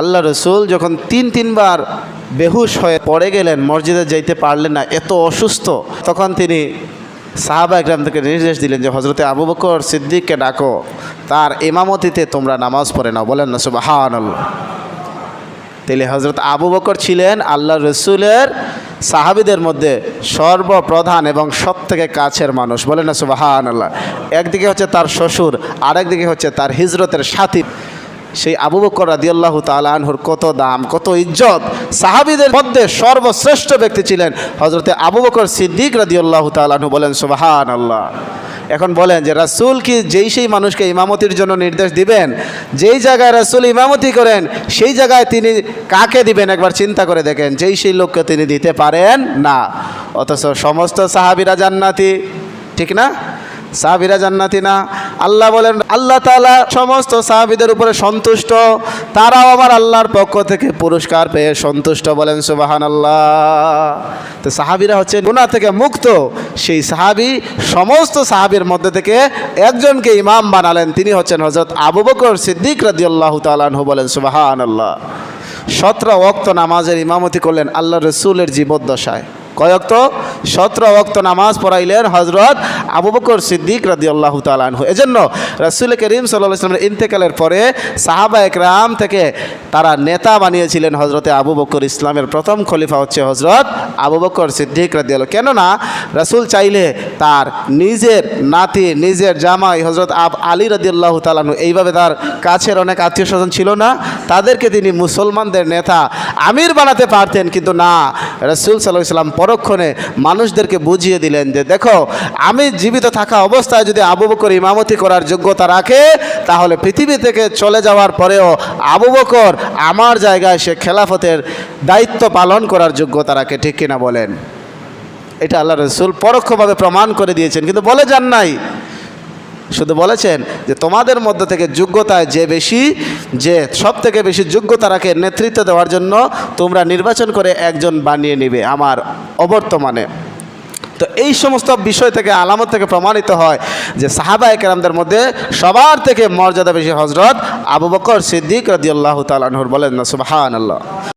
আল্লাহ রসুল যখন তিন তিনবার বেহুশ হয়ে পড়ে গেলেন, মসজিদে যাইতে পারলেন না, এত অসুস্থ, তখন তিনি সাহাবা একরাম থেকে নির্দেশ দিলেন যে হজরতে আবু বকর সিদ্দিককে ডাকো, তার ইমামতিতে তোমরা নামাজ পড়ে নাও। বলেন না সুবাহান তাইলে হজরত আবু বকর ছিলেন আল্লাহ রসুলের সাহাবিদের মধ্যে সর্বপ্রধান এবং সব থেকে কাছের মানুষ। বলেন না সুবাহান আল্লাহ একদিকে হচ্ছে তার শ্বশুর, আরেকদিকে হচ্ছে তার হিজরতের সাথী। সেই আবু বকর রাদিয়াল্লাহ তালানহুর কত দাম, কত ইজ্জত। সাহাবিদের মধ্যে সর্বশ্রেষ্ঠ ব্যক্তি ছিলেন হজরতে আবু বকর সিদ্দিক রাদিয়াল্লাহ তালানহু বলেন সুবাহান আল্লাহ এখন বলেন যে, রাসূল কি যেই সেই মানুষকে ইমামতির জন্য নির্দেশ দিবেন? যেই জায়গায় রাসূল ইমামতি করেন, সেই জায়গায় তিনি কাকে দিবেন একবার চিন্তা করে দেখেন, যেই সেই লোককে তিনি দিতে পারেন না। অথচ সমস্ত সাহাবিরা জান্নাতি, ঠিক না? সাহাবিরা জান্নাতি না। আল্লাহ বলেন, আল্লাহ তাআলা সমস্ত সাহাবিদের উপরে সন্তুষ্ট। তারাও আমার আল্লাহর পক্ষ থেকে পুরস্কার পেয়ে সন্তুষ্ট। বলেন সুবাহান আল্লাহ তো সাহাবিরা হচ্ছে গুণা থেকে মুক্ত। সেই সাহাবি সমস্ত সাহাবির মধ্যে থেকে একজনকে ইমাম বানালেন। তিনি হচ্ছেন হজরত আবু বকর সিদ্দিক রাদিয়াল্লাহ তালানহু বলেন সুবাহান আল্লাহ সতেরো অক্ত নামাজের ইমামতি করলেন আল্লাহ রসুলের জীবদ্দশায়। কয়ক্ত সতেরো অক্ত নামাজ পড়াইলেন হজরত আবু বকর সিদ্দিক রাদি আল্লাহ তালানহু এজন্য রসুল করিম সাল্লাহ ইসলামের ইন্তেকালের পরে সাহাবা একরাম থেকে তারা নেতা বানিয়েছিলেন হজরতে আবু বকর ইসলামের প্রথম খলিফা হচ্ছে হজরত আবু বকর সিদ্দিক রাদি আল্লাহ কেননা রসুল চাইলে তার নিজের নাতি, নিজের জামাই হজরত আব আলী রাদি আল্লাহ এইভাবে তার কাছের অনেক আত্মীয় স্বজন ছিল না। তাদেরকে তিনি মুসলমানদের নেতা আমির বানাতে পারতেন, কিন্তু না। রসুল সাল্লাহ ইসলাম পরক্ষণে মানুষদেরকে বুঝিয়ে দিলেন যে, দেখো, আমি জীবিত থাকা অবস্থায় যদি আবু বকর ইমামতি করার যোগ্যতা রাখে, তাহলে পৃথিবী থেকে চলে যাওয়ার পরেও আবু বকর আমার জায়গায় সে খেলাফতের দায়িত্ব পালন করার যোগ্যতা রাখে। ঠিক কিনা বলেন? এটা আল্লাহ রসুল পরোক্ষভাবে প্রমাণ করে দিয়েছেন, কিন্তু বলে যান নাই। শুধু বলেছেন যে তোমাদের মধ্যে থেকে যোগ্যতায় যে বেশি, যে সব থেকে বেশি যোগ্যতা রাখে নেতৃত্ব দেওয়ার জন্য তোমরা নির্বাচন করে একজন বানিয়ে নিবে আমার অবর্তমানে। তো এই সমস্ত বিষয় থেকে, আলামত থেকে প্রমাণিত হয় যে সাহাবা একরামদের মধ্যে সবার থেকে মর্যাদা বেশি হজরত আবু বকর সিদ্দিক রদিয়াল্লাহ তালানহুর বলেন না সুবাহান আল্লাহ